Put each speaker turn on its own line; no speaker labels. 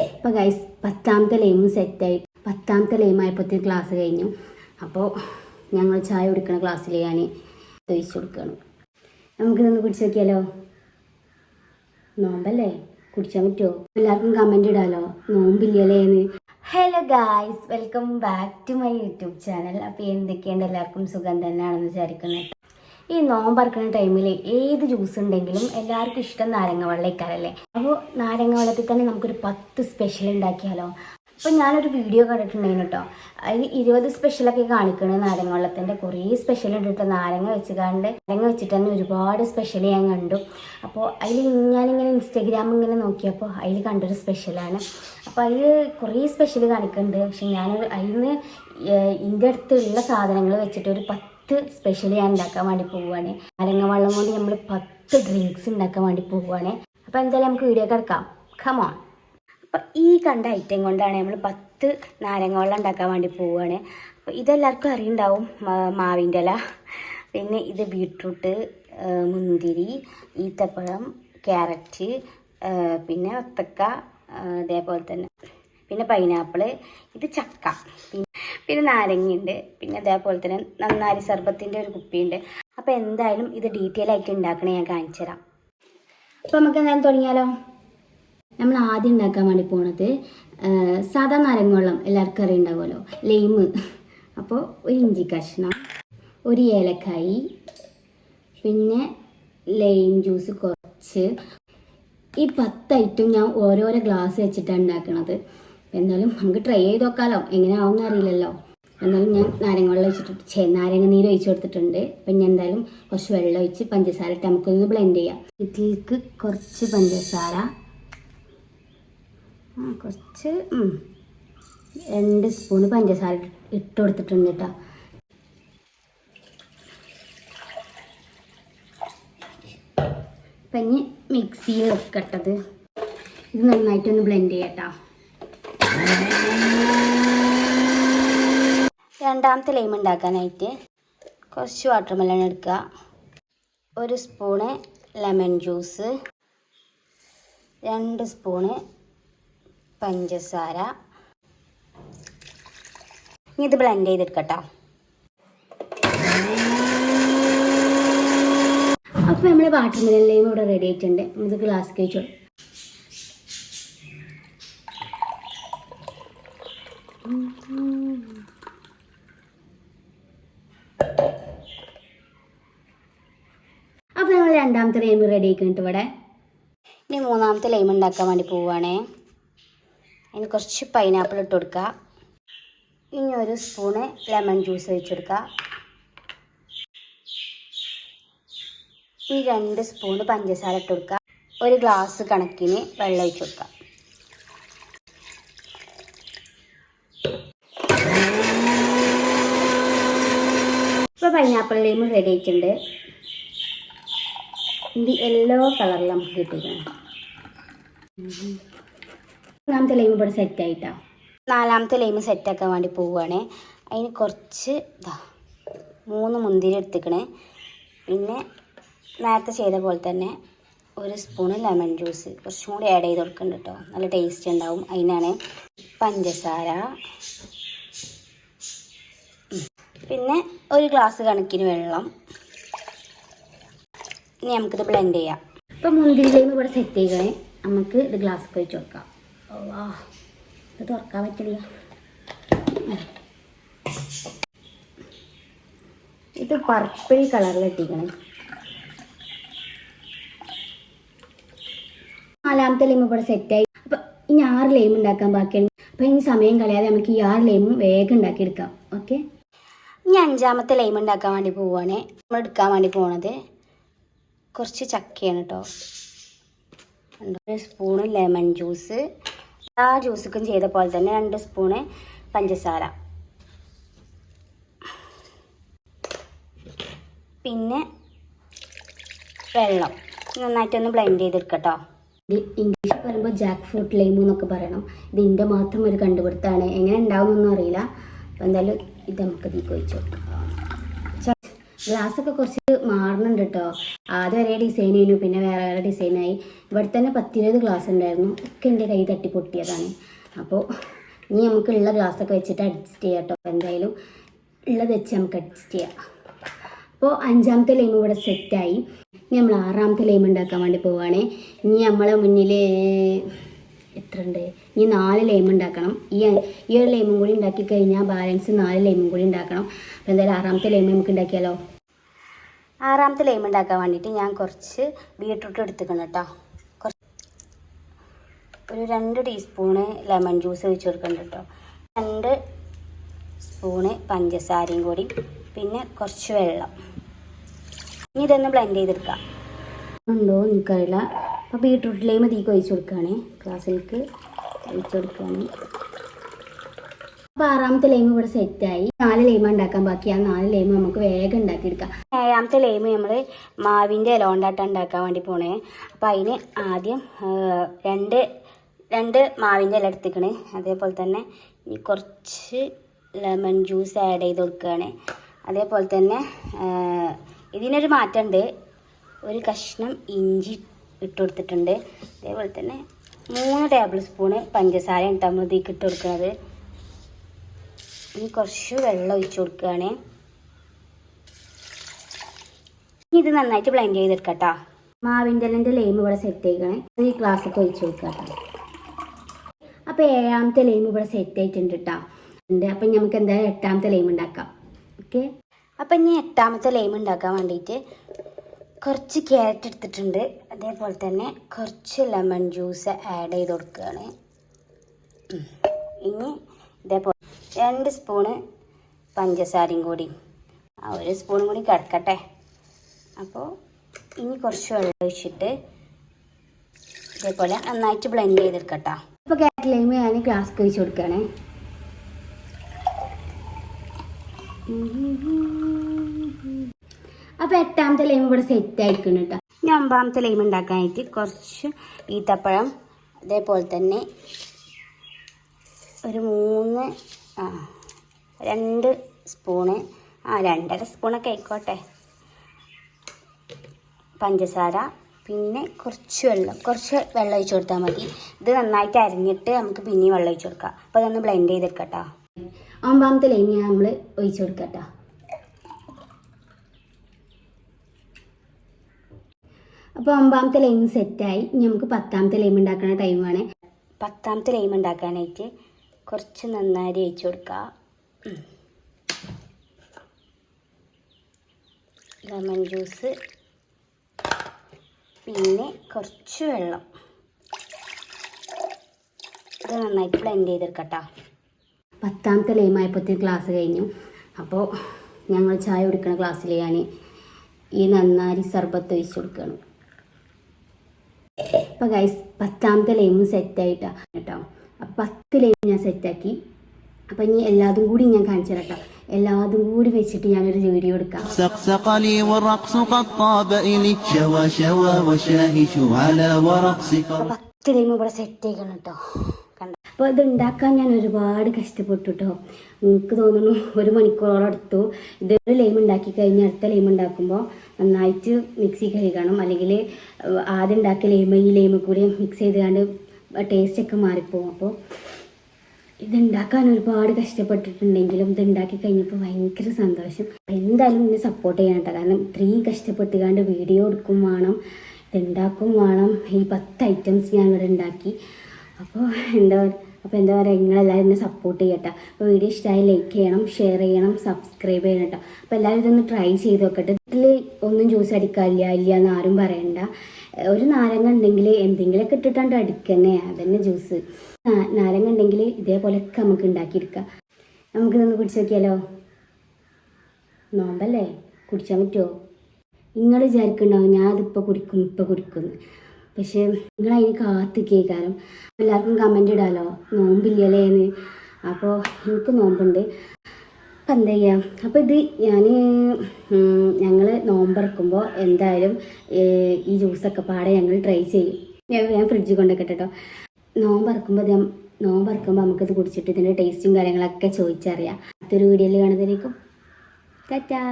അപ്പോൾ ഗൈസ് പത്താമത്തെ ലൈമും സെറ്റായി പത്താമത്തെ ലൈമായപ്പോഴത്തേക്ക് ക്ലാസ് കഴിഞ്ഞു. അപ്പോൾ ഞങ്ങൾ ചായ കുടിക്കണ ക്ലാസ്സിൽ ഞാൻ ഒഴിച്ചു കൊടുക്കുകയാണ് നമുക്കിതൊന്ന് കുടിച്ച് നോക്കിയാലോ? നോമ്പല്ലേ? കുടിച്ചാൽ പറ്റുമോ എല്ലാവർക്കും കമന്റ് ഇടാലോ. നോമ്പില്ലല്ലേ എന്ന്. Hello guys welcome back to my YouTube channel അപ്പോൾ എന്തൊക്കെയുണ്ട്? എല്ലാവർക്കും സുഖം തന്നെയാണെന്ന് വിചാരിക്കുന്നത് ഈ നോമ്പറക്കുന്ന ടൈമിൽ ഏത് ജ്യൂസ് ഉണ്ടെങ്കിലും എല്ലാവർക്കും ഇഷ്ടം നാരങ്ങ വെള്ളക്കാരല്ലേ അപ്പോൾ നാരങ്ങ വെള്ളത്തിൽ തന്നെ നമുക്കൊരു പത്ത് സ്പെഷ്യൽ ഉണ്ടാക്കിയാലോ? അപ്പോൾ ഞാനൊരു വീഡിയോ കണ്ടിട്ടുണ്ടായിരുന്നു കേട്ടോ അതിൽ ഇരുപത് സ്പെഷ്യലൊക്കെ കാണിക്കണത് നാരങ്ങ വെള്ളത്തിന്റെ കുറേ സ്പെഷ്യൽ ഉണ്ട് കേട്ടോ നാരങ്ങ വെച്ച് കണ്ട് നാരങ്ങ വെച്ചിട്ട് തന്നെ ഒരുപാട് സ്പെഷ്യൽ ഞാൻ കണ്ടു. അപ്പോൾ അതിൽ ഞാനിങ്ങനെ ഇൻസ്റ്റാഗ്രാം ഇങ്ങനെ നോക്കിയപ്പോൾ അതിൽ കണ്ടൊരു സ്പെഷ്യലാണ് അപ്പോൾ അതിൽ കുറേ സ്പെഷ്യൽ കാണിക്കുന്നുണ്ട് പക്ഷെ ഞാൻ അതിൽ നിന്ന് എന്റെ അടുത്തുള്ള സാധനങ്ങൾ വെച്ചിട്ട് ഒരു പത്ത് സ്പെഷ്യൽ ഞാൻ ഉണ്ടാക്കാൻ വേണ്ടി പോവുകയാണ്. നാരങ്ങ വെള്ളം കൊണ്ട് നമ്മൾ പത്ത് ഡ്രിങ്ക്സ് ഉണ്ടാക്കാൻ വേണ്ടി പോവുകയാണ്. അപ്പോൾ എന്തായാലും നമുക്ക് വീഡിയോ കിടക്കാം കമോൺ അപ്പം ഈ കണ്ട ഐറ്റം കൊണ്ടാണ് നമ്മൾ പത്ത് നാരങ്ങ വെള്ളം ഉണ്ടാക്കാൻ വേണ്ടി പോവുകയാണ്. അപ്പോൾ ഇതെല്ലാവർക്കും അറിയുണ്ടാവും മാവിന്റെ ഇല. പിന്നെ ഇത് ബീട്രൂട്ട് മുന്തിരി ഈത്തപ്പഴം ക്യാരറ്റ് പിന്നെ വത്തക്ക അതേപോലെ തന്നെ. പിന്നെ പൈനാപ്പിൾ ഇത് ചക്ക. പിന്നെ നാരങ്ങയുണ്ട്. പിന്നെ അതേപോലെ തന്നെ നന്നാരി സർബത്തിന്റെ ഒരു കുപ്പിയുണ്ട്. അപ്പോൾ എന്തായാലും ഇത് ഡീറ്റെയിൽ ആയിട്ട് ഉണ്ടാക്കണേ ഞാൻ കാണിച്ചു തരാം. അപ്പോൾ നമുക്ക് എന്തായാലും തുടങ്ങിയാലോ? നമ്മൾ ആദ്യം ഉണ്ടാക്കാൻ വേണ്ടി പോണത് സാധാ നാരങ്ങവെള്ളം നാരങ്ങ വെള്ളം എല്ലാവർക്കും അറിയുണ്ടാവുമല്ലോ ലൈമ്. അപ്പോൾ ഒരു ഇഞ്ചി കഷ്ണം ഒരു ഏലക്കായി പിന്നെ ലൈം ജ്യൂസ് കുറച്ച്. ഈ പത്ത് ഐറ്റം ഞാൻ ഓരോരോ ഗ്ലാസ് വെച്ചിട്ടാണ് ഉണ്ടാക്കണത്. എന്നാലും നമുക്ക് ട്രൈ ചെയ്ത് നോക്കാമല്ലോ എങ്ങനെ ആവുമെന്ന് അറിയില്ലല്ലോ. എന്നാലും ഞാൻ നാരങ്ങ വെള്ളം ഒഴിച്ചിട്ട് ചേ നാരങ്ങ നീര് ഒഴിച്ചു കൊടുത്തിട്ടുണ്ട്. അപ്പം ഞാൻ എന്തായാലും കുറച്ച് വെള്ളം ഒഴിച്ച് പഞ്ചസാര ഇട്ട് നമുക്കൊന്ന് ബ്ലെൻഡ് ചെയ്യാം. ഇതിലേക്ക് കുറച്ച് പഞ്ചസാര. കുറച്ച് രണ്ട് സ്പൂൺ പഞ്ചസാര ഇട്ട് കൊടുത്തിട്ടുണ്ട് കേട്ടോ. അപ്പം ഇനി മിക്സിയിൽ വെക്കട്ടത്. ഇത് നന്നായിട്ടൊന്ന് ബ്ലെൻഡ് ചെയ്യട്ടോ രണ്ടാമത്തെ ലൈം ഉണ്ടാക്കാനായിട്ട് കുറച്ച് വാട്ടർ മെലൺ എടുക്കുക ഒരു സ്പൂണ് ലെമൺ ജ്യൂസ് രണ്ട് സ്പൂണ് പഞ്ചസാര. ഇനി ഇത് ബ്ലെൻഡ് ചെയ്തെടുക്കട്ടോ. അപ്പോൾ നമ്മുടെ വാട്ടർ മെലൺ ലൈം ഇവിടെ റെഡി ആയിട്ടുണ്ട്. നമുക്ക് ഗ്ലാസ് കഴിച്ചോ അപ്പോൾ നമ്മൾ രണ്ടാമത്തെ ലൈം റെഡി ആക്കിയിട്ട് ഇവിടെ. ഇനി മൂന്നാമത്തെ ലൈം ഉണ്ടാക്കാൻ വേണ്ടി പോവുകയാണേ അതിന് കുറച്ച് പൈനാപ്പിൾ ഇട്ട് കൊടുക്കുക ഇനി ഒരു സ്പൂണ് ലെമൺ ജ്യൂസ് ഒഴിച്ച് കൊടുക്കുക ഇനി രണ്ട് സ്പൂണ് പഞ്ചസാര ഇട്ട് കൊടുക്കുക ഒരു ഗ്ലാസ് കണക്കിന് വെള്ളം ഒഴിച്ച് കൊടുക്കുക ഇപ്പോൾ പൈനാപ്പിൾ ലൈം റെഡി ആയിട്ടുണ്ട്. ഇത് യെല്ലോ കളറിൽ നമുക്ക് കിട്ടിയതാണ് നാലാമത്തെ ലൈം ഇവിടെ ആയിട്ടാ. നാലാമത്തെ ലൈം സെറ്റാക്കാൻ വേണ്ടി പോവുകയാണ് അതിന് കുറച്ച് ഇതാ മൂന്ന് മുന്തിരി എടുത്തിക്കണേ. പിന്നെ നേരത്തെ ചെയ്ത പോലെ തന്നെ ഒരു സ്പൂണ് ലെമൺ ജ്യൂസ് കുറച്ചും കൂടി ആഡ് ചെയ്ത് കൊടുക്കുന്നുണ്ട് കേട്ടോ നല്ല ടേസ്റ്റ് ഉണ്ടാവും അതിനാണ് പഞ്ചസാര. പിന്നെ ഒരു ഗ്ലാസ് കണക്കിന് വെള്ളം. ഇനി നമുക്കിത് ബ്ലെൻഡ് ചെയ്യാം. ഇപ്പം മുന്തിരി ലൈം ഇവിടെ സെറ്റ് ചെയ്യണേ നമുക്ക് ഇത് ഗ്ലാസ് കഴിച്ച് കൊടുക്കാം വാ ഇത് തുറക്കാൻ പറ്റില്ല. ഇത് പർപ്പിൾ കളറിൽ ഇട്ടിരിക്കണേ. നാലാമത്തെ ലൈം ഇവിടെ സെറ്റായി അപ്പം ഇനി ആറ് ലൈം ഉണ്ടാക്കാൻ ബാക്കിയാണ്. അപ്പം ഇനി സമയം കളയാതെ നമുക്ക് ഈ ആറ് ലൈമും വേഗം ഉണ്ടാക്കിയെടുക്കാം. ഓക്കെ ഇനി അഞ്ചാമത്തെ ലൈം ഉണ്ടാക്കാൻ വേണ്ടി പോവുകയാണ് നമ്മൾ എടുക്കാൻ വേണ്ടി പോണത് കുറച്ച് ചക്കയാണ് കേട്ടോ ഒരു സ്പൂണ് ലെമൺ ജ്യൂസ്. ആ ജ്യൂസിക്കും ചെയ്ത പോലെ തന്നെ രണ്ട് സ്പൂണ് പഞ്ചസാര. പിന്നെ വെള്ളം. നന്നായിട്ടൊന്ന് ബ്ലെൻഡ് ചെയ്തെടുക്കട്ടോ. ഇംഗ്ലീഷ് പറയുമ്പോൾ ജാക്ക് ഫ്രൂട്ട് ലൈം എന്നൊക്കെ പറയണം. ഇതിന്റെ മാത്രം ഒരു കണ്ടുപിടുത്താണ്. എങ്ങനെ ഉണ്ടാവുമെന്നൊന്നും അറിയില്ല. അപ്പോൾ എന്തായാലും ഇത് നമുക്ക് ഇതിൽ ഒഴിച്ചു കൊടുക്കാം. ഗ്ലാസ്സൊക്കെ കുറച്ച് മാറുന്നുണ്ട് കേട്ടോ ആദ്യം ഒരേ ഡിസൈൻ ആയിരുന്നു പിന്നെ വേറെ വേറെ ഡിസൈനായി ഇവിടെ തന്നെ പത്തിരുപത് ഗ്ലാസ് ഉണ്ടായിരുന്നു. ഒക്കെ എന്റെ കൈ തട്ടി പൊട്ടിയതാണ് അപ്പോൾ ഇനി നമുക്കുള്ള ഗ്ലാസ്സൊക്കെ വെച്ചിട്ട് അഡ്ജസ്റ്റ് ചെയ്യാം കേട്ടോ എന്തായാലും ഉള്ളത് വെച്ച് നമുക്ക് അഡ്ജസ്റ്റ് ചെയ്യാം. അപ്പോൾ അഞ്ചാമത്തെ ലൈം ഇവിടെ സെറ്റായി ഇനി നമ്മൾ ആറാമത്തെ ലൈം ഉണ്ടാക്കാൻ വേണ്ടി പോവുകയാണ് ഇനി നമ്മളെ മുന്നിൽ എത്ര ഉണ്ട് ഇനി നാല് ലൈം ഉണ്ടാക്കണം. ഈ ഈ ഒരു ലൈമും കൂടി ഉണ്ടാക്കി കഴിഞ്ഞാൽ ബാലൻസ് നാല് ലൈമും കൂടി ഉണ്ടാക്കണം. അപ്പോൾ എന്തായാലും ആറാമത്തെ ലൈം നമുക്ക് ഉണ്ടാക്കിയാലോ? ആറാമത്തെ ലൈം ഉണ്ടാക്കാൻ വേണ്ടിയിട്ട് ഞാൻ കുറച്ച് ബീട്രൂട്ട് എടുത്തിക്കണം കേട്ടോ. കുറച്ച് ഒരു രണ്ട് ടീസ്പൂണ് ലെമൺ ജ്യൂസ് ഒഴിച്ച് കൊടുക്കുന്നുണ്ട് കേട്ടോ. രണ്ട് സ്പൂണ് പഞ്ചസാരയും കൂടി പിന്നെ കുറച്ച് വെള്ളം. ഇനി ഇതൊന്ന് ബ്ലെൻഡ് ചെയ്തെടുക്കാം. ഉണ്ടോ എനിക്കറിയില്ല. അപ്പോൾ ബീട്രൂട്ട് ലൈം തീക്ക് ഒഴിച്ച് കൊടുക്കുകയാണ്. ക്ലാസ്സിലേക്ക് ഒഴിച്ച് കൊടുക്കുകയാണ്. അപ്പോൾ ആറാമത്തെ ലൈം ഇവിടെ ആയി. നാല് ലൈമ ഉണ്ടാക്കാൻ ബാക്കി. ആ നാല് ലൈമ നമുക്ക് വേഗം ഉണ്ടാക്കിയെടുക്കാം. ഏഴാമത്തെ ലൈമ് നമ്മൾ മാവിന്റെ ഇല കൊണ്ടാട്ടം ഉണ്ടാക്കാൻ വേണ്ടി പോണേ. അപ്പോൾ അതിന് ആദ്യം രണ്ട് രണ്ട് മാവിന്റെ ഇല എടുത്തിക്കണ്. അതേപോലെ തന്നെ ഇനി കുറച്ച് ലെമൺ ജ്യൂസ് ആഡ് ചെയ്ത് കൊടുക്കുകയാണ്. അതേപോലെ തന്നെ ഇതിനൊരു മാറ്റമുണ്ട് ഒരു കഷ്ണം ഇഞ്ചി ഇട്ട് കൊടുത്തിട്ടുണ്ട്. അതേപോലെ തന്നെ മൂന്ന് ടേബിൾ സ്പൂണ് പഞ്ചസാര ഇട്ടാൽ മതി ഇട്ട് കൊടുക്കുന്നത് ഇനി കുറച്ച് വെള്ളം ഒഴിച്ചു കൊടുക്കുകയാണ്. ഇനി ഇത് നന്നായിട്ട് ബ്ലെൻഡ് ചെയ്തെടുക്കാം മാവിന്റെ ഇലന്റെ ലെയിം ഇവിടെ സെറ്റ് അത് ഈ ഗ്ലാസ്സൊക്കെ ഒഴിച്ച് കൊടുക്കാം കേട്ടോ അപ്പോൾ ഏഴാമത്തെ ലെയിം ഇവിടെ സെറ്റ് ആയിട്ടുണ്ട് കേട്ടോ ഉണ്ട്. അപ്പം നമുക്ക് എന്തായാലും എട്ടാമത്തെ ലെയിം ഉണ്ടാക്കാം. ഓക്കെ? അപ്പം ഇനി എട്ടാമത്തെ ലെയിം ഉണ്ടാക്കാൻ വേണ്ടിയിട്ട് കുറച്ച് ക്യാരറ്റ് എടുത്തിട്ടുണ്ട്. അതേപോലെ തന്നെ കുറച്ച് ലെമൺ ജ്യൂസ് ആഡ് ചെയ്ത് കൊടുക്കുകയാണ്. ഇനി ഇതേപോലെ രണ്ട് സ്പൂണ് പഞ്ചസാരയും കൂടി. ആ ഒരു സ്പൂണും കൂടി കിടക്കട്ടെ. അപ്പോൾ ഇനി കുറച്ച് വെള്ളം ഒഴിച്ചിട്ട് ഇതേപോലെ നന്നായിട്ട് ബ്ലെൻഡ് ചെയ്തെടുക്കട്ടോ. ഇപ്പോൾ കേട്ടില്ലെങ്കിൽ ഞാൻ ഗ്ലാസ് കഴിച്ച് കൊടുക്കുകയാണേ അപ്പോൾ എട്ടാമത്തെ ലൈം ഇവിടെ സെറ്റ് ആയിരിക്കണം കേട്ടോ. ഇനി ഒമ്പതാമത്തെ ലൈം ഉണ്ടാക്കാനായിട്ട് കുറച്ച് ഈത്തപ്പഴം അതേപോലെ തന്നെ ഒരു മൂന്ന് ആ രണ്ട് സ്പൂണ് ആ രണ്ടര സ്പൂണൊക്കെ ആയിക്കോട്ടെ. പഞ്ചസാര പിന്നെ കുറച്ച് വെള്ളം കുറച്ച് വെള്ളം ഒഴിച്ച് കൊടുത്താൽ മതി. ഇത് നന്നായിട്ട് അരിഞ്ഞിട്ട് നമുക്ക് പിന്നെയും വെള്ളം ഒഴിച്ച് കൊടുക്കാം. അപ്പോൾ അതൊന്ന് ബ്ലെൻഡ് ചെയ്തെടുക്കട്ടോ. ഒമ്പാമത്തെ ലൈനിയ നമ്മൾ ഒഴിച്ച് കൊടുക്കട്ടോ. അപ്പോൾ ഒമ്പാമത്തെ ലൈം സെറ്റായി ഇനി നമുക്ക് പത്താമത്തെ ലൈം ഉണ്ടാക്കുന്ന ടൈമാണ് പത്താമത്തെ ലൈം ഉണ്ടാക്കാനായിട്ട് കുറച്ച് നന്നായി അയച്ചു കൊടുക്കുക. Lemon juice. പിന്നെ കുറച്ച് വെള്ളം. ഇത് നന്നായിട്ട് ബ്ലെൻഡ് ചെയ്തെടുക്കട്ടോ. പത്താമത്തെ ലൈമായപ്പോഴത്തേക്ക് ക്ലാസ് കഴിഞ്ഞു. അപ്പോൾ ഞങ്ങൾ ചായ കുടിക്കുന്ന ക്ലാസ്സിൽ ഞാൻ ഈ നന്നാരി സർബത്ത് ഒഴിച്ചു കൊടുക്കുകയാണ് അപ്പോൾ ഗൈസ് പത്താമത്തെ ലൈമും സെറ്റായിട്ടാണ് കേട്ടോ. പത്ത് ലൈൻ ഞാൻ സെറ്റാക്കി അപ്പം ഇനി എല്ലാതും കൂടി ഞാൻ കാണിച്ചു തരട്ടോ. എല്ലാതും കൂടി വെച്ചിട്ട് ഞാനൊരു വീഡിയോ എടുക്കാം. പത്ത് ലൈം ഇവിടെ സെറ്റ് ചെയ്യണം കേട്ടോ അപ്പോൾ ഇത് ഉണ്ടാക്കാൻ ഞാൻ ഒരുപാട് കഷ്ടപ്പെട്ടു കേട്ടോ എനിക്ക് തോന്നുന്നു ഒരു മണിക്കൂറോളം എടുത്തു. ഇതൊരു ലൈം ഉണ്ടാക്കി കഴിഞ്ഞ് അടുത്ത ലൈം ഉണ്ടാക്കുമ്പോൾ നന്നായിട്ട് മിക്സി കഴുകണം അല്ലെങ്കിൽ ആദ്യം ഉണ്ടാക്കിയ ലൈമ് ഈ ലൈമ് കൂടി മിക്സ് ചെയ്തുകൊണ്ട് ടേസ്റ്റൊക്കെ മാറിപ്പോവും. അപ്പോൾ ഇതുണ്ടാക്കാൻ ഒരുപാട് കഷ്ടപ്പെട്ടിട്ടുണ്ടെങ്കിലും ഇത് ഉണ്ടാക്കി കഴിഞ്ഞപ്പോൾ ഭയങ്കര സന്തോഷം. എന്തായാലും എന്നെ സപ്പോർട്ട് ചെയ്യാൻ കേട്ടോ. കാരണം ഇത്രയും കഷ്ടപ്പെട്ടുകാണ്ട് വീഡിയോ എടുക്കും വേണം ഇതുണ്ടാക്കും വേണം. ഈ പത്ത് ഐറ്റംസ് ഞാൻ ഇവിടെ ഉണ്ടാക്കി. അപ്പോൾ എന്താ അപ്പോൾ എന്താ പറയുക നിങ്ങളെല്ലാവരും എന്നെ സപ്പോർട്ട് ചെയ്യട്ടെ അപ്പോൾ വീഡിയോ ഇഷ്ടമായി ലൈക്ക് ചെയ്യണം ഷെയർ ചെയ്യണം സബ്സ്ക്രൈബ് ചെയ്യണം കേട്ടോ. അപ്പോൾ എല്ലാവരും ഇതൊന്ന് ട്രൈ ചെയ്ത് നോക്കട്ടെ. ഇതിൽ ഒന്നും ജ്യൂസ് അടിക്കാനില്ല ഇല്ല എന്ന് ആരും പറയണ്ട. ഒരു നാരങ്ങ ഉണ്ടെങ്കിൽ എന്തെങ്കിലുമൊക്കെ ഇട്ടിട്ടാണ്ട് അടിക്കന്നെ. അതന്നെ ജ്യൂസ്. നാരങ്ങ ഉണ്ടെങ്കിൽ ഇതേപോലെയൊക്കെ നമുക്ക് ഉണ്ടാക്കിയെടുക്കാം. നമുക്കിതൊന്ന് കുടിച്ച് നോക്കിയാലോ? നോമ്പല്ലേ? കുടിച്ചാൽ പറ്റുമോ നിങ്ങൾ വിചാരിക്കുന്നുണ്ടാവും ഞാൻ അതിപ്പോൾ കുടിക്കും ഇപ്പോൾ കുടിക്കുന്നു പക്ഷേ നിങ്ങൾ അതിന് കാത്ത് കേൾക്കാനും എല്ലാവർക്കും കമന്റ് ഇടാലോ? നോമ്പില്ലല്ലേ എന്ന് അപ്പോൾ എനിക്ക് നോമ്പുണ്ട്. അപ്പം എന്താ ചെയ്യുക അപ്പോൾ ഇത് ഞാൻ ഞങ്ങൾ നോമ്പറക്കുമ്പോൾ എന്തായാലും ഈ ജ്യൂസൊക്കെ പാടെ ഞങ്ങൾ ട്രൈ ചെയ്യും. ഞാൻ ഞാൻ ഫ്രിഡ്ജിൽ കൊണ്ടൊക്കെ കേട്ടോ നോമ്പറക്കുമ്പോൾ ഞാൻ നോമ്പറക്കുമ്പോൾ നമുക്കിത് കുടിച്ചിട്ട് ഇതിന്റെ ടേസ്റ്റും കാര്യങ്ങളൊക്കെ ചോദിച്ചറിയാം. അടുത്തൊരു വീഡിയോയിൽ കാണുന്നതിലേക്കും ടാറ്റാ.